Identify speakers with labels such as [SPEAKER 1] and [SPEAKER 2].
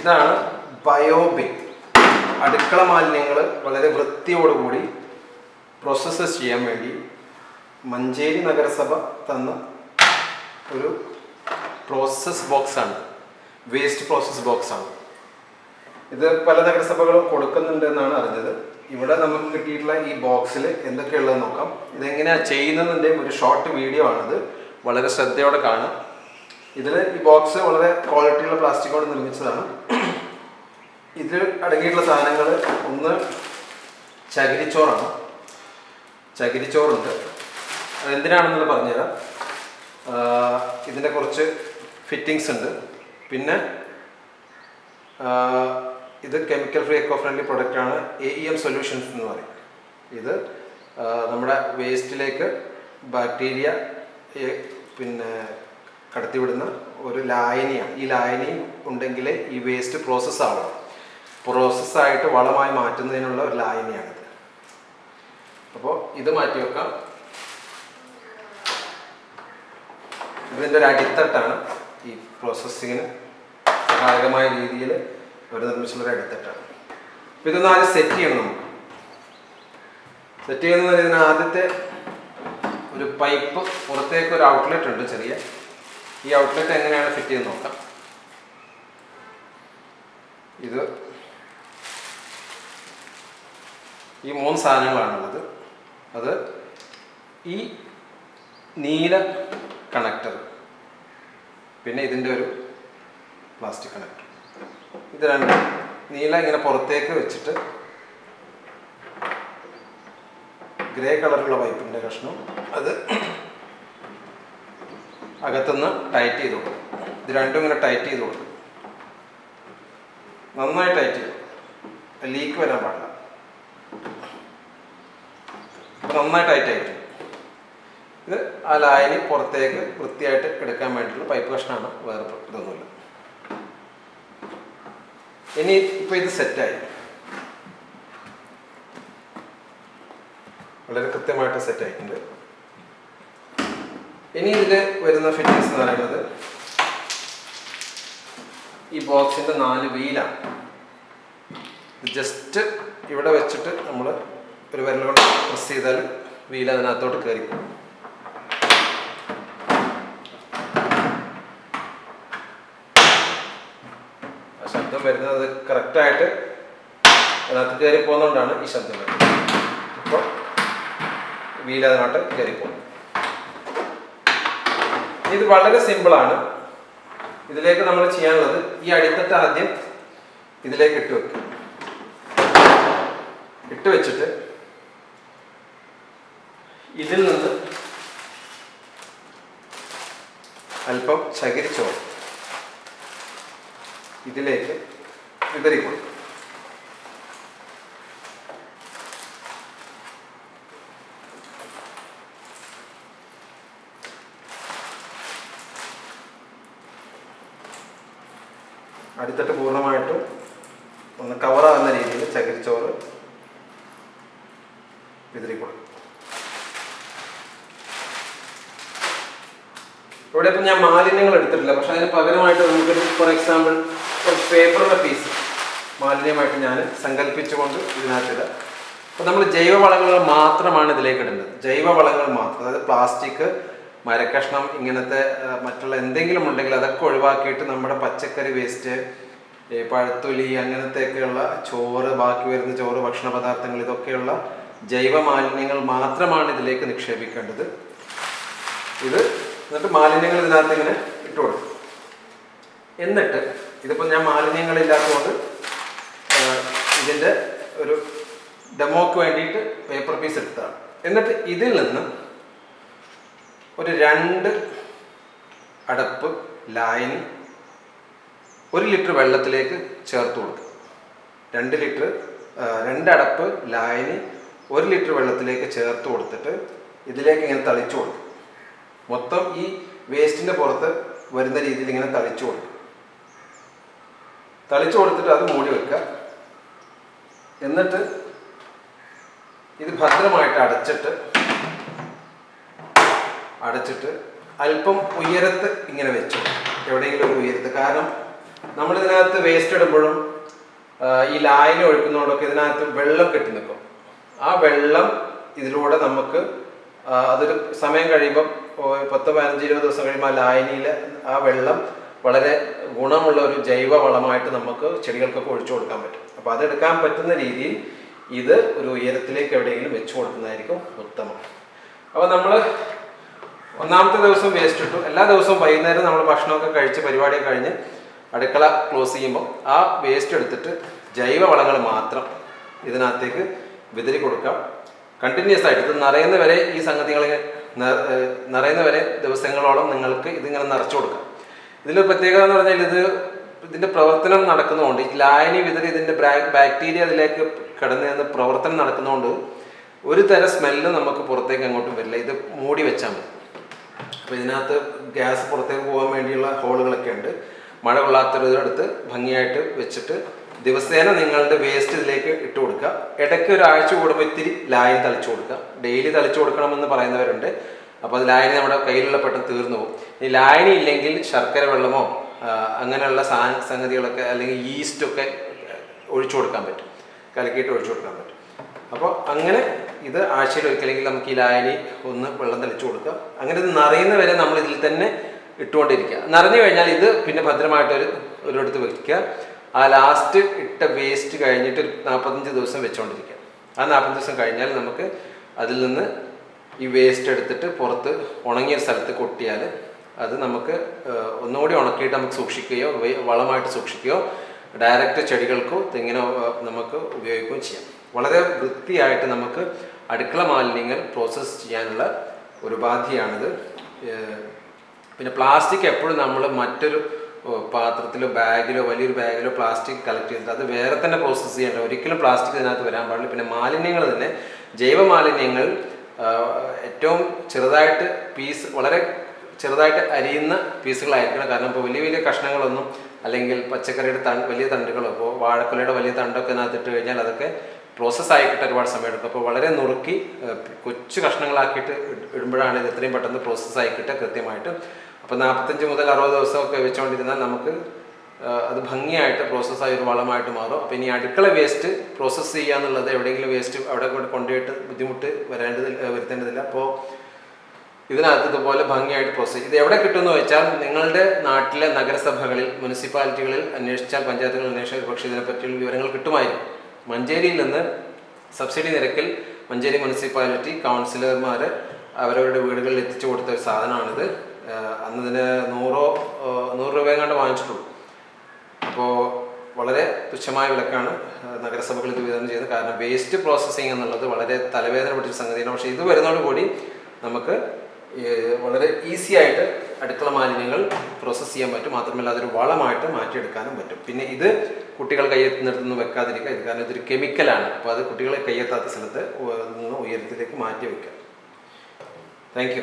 [SPEAKER 1] ഇതാണ് ബയോബിൻ അടുക്കള മാലിന്യങ്ങൾ വളരെ വൃത്തിയോടുകൂടി പ്രോസസ്സ് ചെയ്യാൻ വേണ്ടി മഞ്ചേരി നഗരസഭ തന്ന ഒരു പ്രോസസ് ബോക്സാണ് വേസ്റ്റ് പ്രോസസ് ബോക്സാണ് ഇത് പല നഗരസഭകളും കൊടുക്കുന്നുണ്ട് എന്നാണ് അറിഞ്ഞത്. ഇവിടെ നമുക്ക് കിട്ടിയിട്ടുള്ള ഈ ബോക്സിൽ എന്തൊക്കെയുള്ളത് നോക്കാം. ഇതെങ്ങനെയാണ് ചെയ്യുന്നതിന്റെ ഒരു ഷോർട്ട് വീഡിയോ ആണിത്. വളരെ ശ്രദ്ധയോടെ കാണാം. ഇതിൽ ഈ ബോക്സ് വളരെ ക്വാളിറ്റിയുള്ള പ്ലാസ്റ്റിക് കൊണ്ട് നിർമ്മിച്ചതാണ്. ഇതിൽ അടങ്ങിയിട്ടുള്ള സാധനങ്ങൾ ഒന്ന് ചകിരിച്ചോറാണ്. ചകിരിച്ചോറുണ്ട്. എന്തിനാണെന്നുള്ള പറഞ്ഞുതരാം. ഇതിന്റെ കുറച്ച് ഫിറ്റിങ്സ് ഉണ്ട്. പിന്നെ ഇത് കെമിക്കൽ ഫ്രീ എക്കോ ഫ്രണ്ട്ലി പ്രൊഡക്റ്റാണ് എ ഇ എം സൊല്യൂഷൻസ് എന്ന് പറയും. ഇത് നമ്മുടെ വേസ്റ്റിലേക്ക് ബാക്ടീരിയ പിന്നെ കടത്തിവിടുന്ന ഒരു ലായനിയാണ്. ഈ ലായനി ഉണ്ടെങ്കിൽ ഈ വേസ്റ്റ് പ്രോസസ്സ് ആവും. പ്രോസസ്സായിട്ട് വളമായി മാറ്റുന്നതിനുള്ള ഒരു ലായനിയാണിത്. അപ്പോൾ ഇത് മാറ്റി വെക്കാം. ഇതിന്റെ ഒരു അടിത്തട്ടാണ് ഈ പ്രോസസ്സിങ്ങിന് സഹായകമായ രീതിയിൽ ഒരു നിർമ്മിച്ചുള്ള ഒരു അടിത്തട്ടാണ്. അപ്പോൾ ഇതൊന്ന് ആദ്യം സെറ്റ് ചെയ്യണം നമുക്ക്. സെറ്റ് ചെയ്യുന്നതിന് ആദ്യത്തെ ഒരു പൈപ്പ് പുറത്തേക്ക് ഒരു ഔട്ട്ലെറ്റ് ഉണ്ട് ചെറിയ. ഈ ഔട്ട്ലെറ്റ് എങ്ങനെയാണ് ഫിറ്റ് ചെയ്ത് നോക്കാം. ഇത് ഈ മൂന്ന് സാധനങ്ങളാണുള്ളത്. അത് ഈ നീല കണക്ടർ പിന്നെ ഇതിന്റെ ഒരു പ്ലാസ്റ്റിക് കണക്ടർ ഇത് രണ്ട് നീല ഇങ്ങനെ പുറത്തേക്ക് വെച്ചിട്ട് ഗ്രേ കളറുള്ള പൈപ്പിന്റെ കഷ്ണം. അത് അകത്തുനിന്ന് ടൈറ്റ് ചെയ്ത് കൊടുക്കും. ഇത് രണ്ടും ഇങ്ങനെ ടൈറ്റ് ചെയ്ത് കൊടുക്കും. നന്നായി ടൈറ്റ് ചെയ്തു. ലീക്ക് വരാൻ പാടില്ല. നന്നായി ടൈറ്റ് ആയിട്ട് ഇത് ആ ലായനി പുറത്തേക്ക് വൃത്തിയായിട്ട് എടുക്കാൻ വേണ്ടിയിട്ടുള്ള പൈപ്പ് കഷ്ണമാണ്. വേറെ ഇതൊന്നുമില്ല. ഇനി ഇപ്പൊ ഇത് സെറ്റായി വളരെ കൃത്യമായിട്ട് സെറ്റ് ആയിട്ടുണ്ട്. ഇനി ഇതിൽ വരുന്ന ഫിറ്റിങ്സ് എന്ന് പറയുന്നത് ഈ ബോക്സിന്റെ നാല് വീലാണ് ജസ്റ്റ് ഇവിടെ വെച്ചിട്ട് നമ്മൾ ഒരു വിരൽ കൊണ്ട് പ്രസ് ചെയ്താൽ വീൽ അതിനകത്തോട്ട് കയറി ആ ശബ്ദം വരുന്നത് കറക്റ്റായിട്ട് അതിനകത്ത് കയറി പോകുന്നതുകൊണ്ടാണ് ഈ ശബ്ദം വരുന്നത്. അപ്പോൾ വീൽ അതിനകത്ത് കയറി പോകും ഇത് വളരെ സിമ്പിളാണ് ഇതിലേക്ക് നമ്മൾ ചെയ്യാനുള്ളത് ഈ അടിത്തട്ട് ആദ്യം ഇതിലേക്ക് ഇട്ട് വെക്കും. ഇട്ട് വെച്ചിട്ട് ഇതിൽ നിന്ന് അല്പം ചകിരിച്ചോറ് ഇതിലേക്ക് വിതറി കൊടുക്കും അടിത്തട്ട് പൂർണമായിട്ടും ഒന്ന് കവറാകുന്ന രീതിയിൽ ചകിരിച്ചോറ് വിതറി ഇവിടെ ഇപ്പം ഞാൻ മാലിന്യങ്ങൾ എടുത്തിട്ടില്ല. പക്ഷെ അതിന് പകരമായിട്ട് നമുക്കൊരു ഫോർ എക്സാമ്പിൾ ഒരു പേപ്പറിന്റെ പീസ് മാലിന്യമായിട്ട് ഞാൻ സങ്കല്പിച്ചുകൊണ്ട് ഇതിനകത്തിടാം. അപ്പോൾ നമ്മൾ ജൈവവളങ്ങൾ മാത്രമാണ് ഇതിലേക്ക് ഇടുന്നത് ജൈവവളങ്ങൾ മാത്രം അതായത് പ്ലാസ്റ്റിക് മരക്കഷ്ണം ഇങ്ങനത്തെ മറ്റുള്ള എന്തെങ്കിലും ഉണ്ടെങ്കിൽ അതൊക്കെ ഒഴിവാക്കിയിട്ട് നമ്മുടെ പച്ചക്കറി വേസ്റ്റ് പഴത്തൊലി അങ്ങനത്തെയൊക്കെയുള്ള ചോറ് ബാക്കി വരുന്ന ചോറ് ഭക്ഷണ പദാർത്ഥങ്ങൾ ഇതൊക്കെയുള്ള ജൈവ മാലിന്യങ്ങൾ മാത്രമാണ് ഇതിലേക്ക് നിക്ഷേപിക്കേണ്ടത്. ഇത് എന്നിട്ട് മാലിന്യങ്ങൾ ഇതിനകത്ത് ഇങ്ങനെ ഇട്ട് കൊടുക്കും. എന്നിട്ട് ഇതിപ്പോൾ ഞാൻ മാലിന്യങ്ങളില്ലാത്തതുകൊണ്ട് ഇതിന്റെ ഒരു ഡെമോക്ക് വേണ്ടിയിട്ട് പേപ്പർ പീസ് എടുത്തതാണ്. എന്നിട്ട് ഇതിൽ നിന്ന് ഒരു രണ്ട് അടപ്പ് ലായനി ഒരു ലിറ്റർ വെള്ളത്തിലേക്ക് ചേർത്ത് കൊടുക്കുക. രണ്ട് ലിറ്റർ രണ്ടടപ്പ് ലായനി ഒരു ലിറ്റർ വെള്ളത്തിലേക്ക് ചേർത്ത് കൊടുത്തിട്ട് ഇതിലേക്ക് ഇങ്ങനെ തളിച്ചു കൊടുക്കും മൊത്തം ഈ വേസ്റ്റിന്റെ പുറത്ത് വരുന്ന രീതിയിൽ ഇങ്ങനെ തളിച്ചു കൊടുക്കും തളിച്ചു കൊടുത്തിട്ട് അത് മൂടി വെക്കുക. എന്നിട്ട് ഇത് ഭദ്രമായിട്ട് അടച്ചിട്ട് അടച്ചിട്ട് അല്പം ഉയരത്ത് ഇങ്ങനെ വെച്ചു. എവിടെയെങ്കിലും ഉയരത്ത്. കാരണം നമ്മൾ ഇതിനകത്ത് വേസ്റ്റ് ഇടുമ്പോഴും ഈ ലായനി ഒഴിക്കുന്നതുകൊണ്ടൊക്കെ ഇതിനകത്ത് വെള്ളം കെട്ടി നിൽക്കും. ആ വെള്ളം ഇതിലൂടെ നമുക്ക് അതൊരു സമയം കഴിയുമ്പോൾ പത്ത് പതിനഞ്ച് ഇരുപത് ദിവസം കഴിയുമ്പോൾ ആ ലായനിയിൽ ആ വെള്ളം വളരെ ഗുണമുള്ള ഒരു ജൈവ വളമായിട്ട് നമുക്ക് ചെടികൾക്കൊക്കെ ഒഴിച്ചു കൊടുക്കാൻ പറ്റും. അപ്പോൾ അതെടുക്കാൻ പറ്റുന്ന രീതിയിൽ ഇത് ഒരു ഉയരത്തിലേക്ക് എവിടെയെങ്കിലും വെച്ചു കൊടുക്കുന്നതായിരിക്കും ഉത്തമം. അപ്പോൾ നമ്മൾ ഒന്നാമത്തെ ദിവസം വേസ്റ്റ് ഇട്ടു. എല്ലാ ദിവസവും വൈകുന്നേരം നമ്മൾ ഭക്ഷണമൊക്കെ കഴിച്ച് പരിപാടിയൊക്കെ കഴിഞ്ഞ് അടുക്കള ക്ലോസ് ചെയ്യുമ്പോൾ ആ വേസ്റ്റ് എടുത്തിട്ട് ജൈവ വളങ്ങൾ മാത്രം ഇതിനകത്തേക്ക് വിതറി കൊടുക്കാം. കണ്ടിന്യൂസ് ആയിട്ട് ഇത് നിറയുന്ന വരെ ഈ സംഗതികൾ നിറയുന്ന വരെ ദിവസങ്ങളോളം നിങ്ങൾക്ക് ഇതിങ്ങനെ നിറച്ചു കൊടുക്കാം. ഇതിൽ പ്രത്യേകത എന്ന് പറഞ്ഞാൽ ഇത് ഇതിന്റെ പ്രവർത്തനം നടക്കുന്നതുകൊണ്ട് ഈ ലായനി വിതറി ഇതിന്റെ ബാക്ടീരിയ അതിലേക്ക് കിടന്ന് പ്രവർത്തനം നടക്കുന്നതുകൊണ്ട് ഒരു തരം സ്മെല്ല് നമുക്ക് പുറത്തേക്ക് അങ്ങോട്ടും വരില്ല. ഇത് മൂടി വെച്ചാൽ മതി. അപ്പോൾ ഇതിനകത്ത് ഗ്യാസ് പുറത്തേക്ക് പോകാൻ വേണ്ടിയുള്ള ഹോളുകളൊക്കെ ഉണ്ട്. മഴ കൊള്ളാത്തൊരിടത്ത് ഭംഗിയായിട്ട് വെച്ചിട്ട് ദിവസേന നിങ്ങളുടെ വേസ്റ്റ് ഇതിലേക്ക് ഇട്ട് കൊടുക്കുക. ഇടയ്ക്ക് ഒരാഴ്ച കൂടുമ്പോൾ ഇത്തിരി ലായം തളിച്ചു കൊടുക്കുക. ഡെയിലി തളിച്ചു കൊടുക്കണമെന്ന് പറയുന്നവരുണ്ട്. അപ്പോൾ അത് ലായനി നമ്മുടെ കയ്യിലുള്ള പെട്ടെന്ന് തീർന്നു പോകും. ഈ ലായനി ഇല്ലെങ്കിൽ ശർക്കര വെള്ളമോ അങ്ങനെയുള്ള സാ സംഗതികളൊക്കെ അല്ലെങ്കിൽ ഈസ്റ്റൊക്കെ ഒഴിച്ചു കൊടുക്കാൻ പറ്റും. കലക്കിയിട്ട് ഒഴിച്ചു കൊടുക്കാൻ പറ്റും. അപ്പോൾ അങ്ങനെ ഇത് ആഴ്ചയിൽ ഒരിക്കലെങ്കിൽ നമുക്ക് ഈ ലായനി ഒന്ന് വെള്ളം തെളിച്ചു കൊടുക്കുക അങ്ങനെ ഇത് നിറയുന്ന വരെ നമ്മൾ ഇതിൽ തന്നെ ഇട്ടുകൊണ്ടിരിക്കുക. നിറഞ്ഞു കഴിഞ്ഞാൽ ഇത് പിന്നെ ഭദ്രമായിട്ട് ഒരു ഒരിടത്ത് വയ്ക്കുക ആ ലാസ്റ്റ് ഇട്ട വേസ്റ്റ് കഴിഞ്ഞിട്ട് ഒരു നാൽപ്പത്തഞ്ച് ദിവസം വെച്ചുകൊണ്ടിരിക്കുക ആ നാൽപ്പത്തഞ്ച് ദിവസം കഴിഞ്ഞാൽ നമുക്ക് അതിൽ നിന്ന് ഈ വേസ്റ്റ് എടുത്തിട്ട് പുറത്ത് ഉണങ്ങിയ സ്ഥലത്ത് കൊട്ടിയാൽ അത് നമുക്ക് ഒന്നുകൂടി ഉണക്കിയിട്ട് നമുക്ക് സൂക്ഷിക്കുകയോ വളമായിട്ട് സൂക്ഷിക്കുകയോ ഡയറക്റ്റ് ചെടികൾക്കോ തെങ്ങിനോ നമുക്ക് ഉപയോഗിക്കുകയും ചെയ്യാം. വളരെ വൃത്തിയായിട്ട് നമുക്ക് അടുക്കള മാലിന്യങ്ങൾ പ്രോസസ്സ് ചെയ്യാനുള്ള ഒരു ഉപാധിയാണിത്. പിന്നെ പ്ലാസ്റ്റിക് എപ്പോഴും നമ്മൾ മറ്റൊരു പാത്രത്തിലോ ബാഗിലോ വലിയൊരു ബാഗിലോ പ്ലാസ്റ്റിക് കളക്ട് ചെയ്തിട്ട് അത് വേറെ തന്നെ പ്രോസസ്സ് ചെയ്യേണ്ട ഒരിക്കലും പ്ലാസ്റ്റിക് ഇതിനകത്ത് വരാൻ പാടില്ല. പിന്നെ മാലിന്യങ്ങൾ തന്നെ ജൈവ മാലിന്യങ്ങൾ ഏറ്റവും ചെറുതായിട്ട് പീസ് വളരെ ചെറുതായിട്ട് അരിയുന്ന പീസുകളായിരിക്കണം കാരണം ഇപ്പോൾ വലിയ വലിയ കഷ്ണങ്ങളൊന്നും അല്ലെങ്കിൽ പച്ചക്കറിയുടെ തണ്ട് വലിയ തണ്ടുകളോ ഇപ്പോൾ വാഴക്കുലയുടെ വലിയ തണ്ടൊക്കെ ഇതിനകത്ത് ഇട്ട് കഴിഞ്ഞാൽ അതൊക്കെ പ്രോസസ്സ് ആയി കിട്ടാൻ ഒരുപാട് സമയം എടുക്കും അപ്പോൾ വളരെ നുറുക്കി കൊച്ചു കഷ്ണങ്ങളാക്കിയിട്ട് ഇടുമ്പോഴാണ് ഇത് എത്രയും പെട്ടെന്ന് പ്രോസസ്സ് ആയി കിട്ടുക കൃത്യമായിട്ട്. അപ്പോൾ നാൽപ്പത്തഞ്ച് മുതൽ അറുപത് ദിവസമൊക്കെ വെച്ചുകൊണ്ടിരുന്നാൽ നമുക്ക് അത് ഭംഗിയായിട്ട് പ്രോസസ്സായി ഒരു വളമായിട്ട് മാറും. അപ്പോൾ ഇനി അടുക്കള വേസ്റ്റ് പ്രോസസ്സ് ചെയ്യുക എന്നുള്ളത് എവിടെയെങ്കിലും വേസ്റ്റ് അവിടെ കൊണ്ടുപോയിട്ട് ബുദ്ധിമുട്ട് വരേണ്ടത് വരുത്തേണ്ടതില്ല. അപ്പോൾ ഇതിനകത്ത് ഇതുപോലെ ഭംഗിയായിട്ട് പ്രോസസ് ഇത് എവിടെ കിട്ടുമെന്ന് വെച്ചാൽ നിങ്ങളുടെ നാട്ടിലെ നഗരസഭകളിൽ മുനിസിപ്പാലിറ്റികളിൽ അന്വേഷിച്ചാൽ പഞ്ചായത്തുകളിൽ അന്വേഷിച്ചാൽ പക്ഷേ ഇതിനെപ്പറ്റിയുള്ള വിവരങ്ങൾ കിട്ടുമായിരിക്കും. മഞ്ചേരിയിൽ നിന്ന് സബ്സിഡി നിരക്കിൽ മഞ്ചേരി മുനിസിപ്പാലിറ്റി കൗൺസിലർമാർ അവരവരുടെ വീടുകളിൽ എത്തിച്ചു കൊടുത്ത ഒരു സാധനമാണിത്. അന്നതിന് നൂറോ നൂറ് രൂപ കണ്ട് വാങ്ങിച്ചിട്ടുള്ളൂ. അപ്പോൾ വളരെ തുച്ഛമായ വിലക്കാണ് നഗരസഭകൾ ഇത് വിതരണം ചെയ്യുന്നത്. കാരണം വേസ്റ്റ് പ്രോസസ്സിങ് എന്നുള്ളത് വളരെ തലവേദന പിടിച്ച സംഗതിയാണ്. പക്ഷേ ഇത് വരുന്നതോടുകൂടി നമുക്ക് വളരെ ഈസി ആയിട്ട് അടുക്കള മാലിന്യങ്ങൾ പ്രോസസ്സ് ചെയ്യാൻ പറ്റും. മാത്രമല്ല അതൊരു വളമായിട്ട് മാറ്റിയെടുക്കാനും പറ്റും. പിന്നെ ഇത് കുട്ടികൾ കയ്യെത്തുന്നിടത്തുനിന്ന് വെക്കാതിരിക്കുക. ഇത് കാരണം ഇതൊരു കെമിക്കലാണ് അപ്പോൾ അത് കുട്ടികളെ കയ്യെത്താത്ത സ്ഥലത്ത് നിന്ന് ഉയരത്തിലേക്ക് മാറ്റി വെക്കുക. താങ്ക്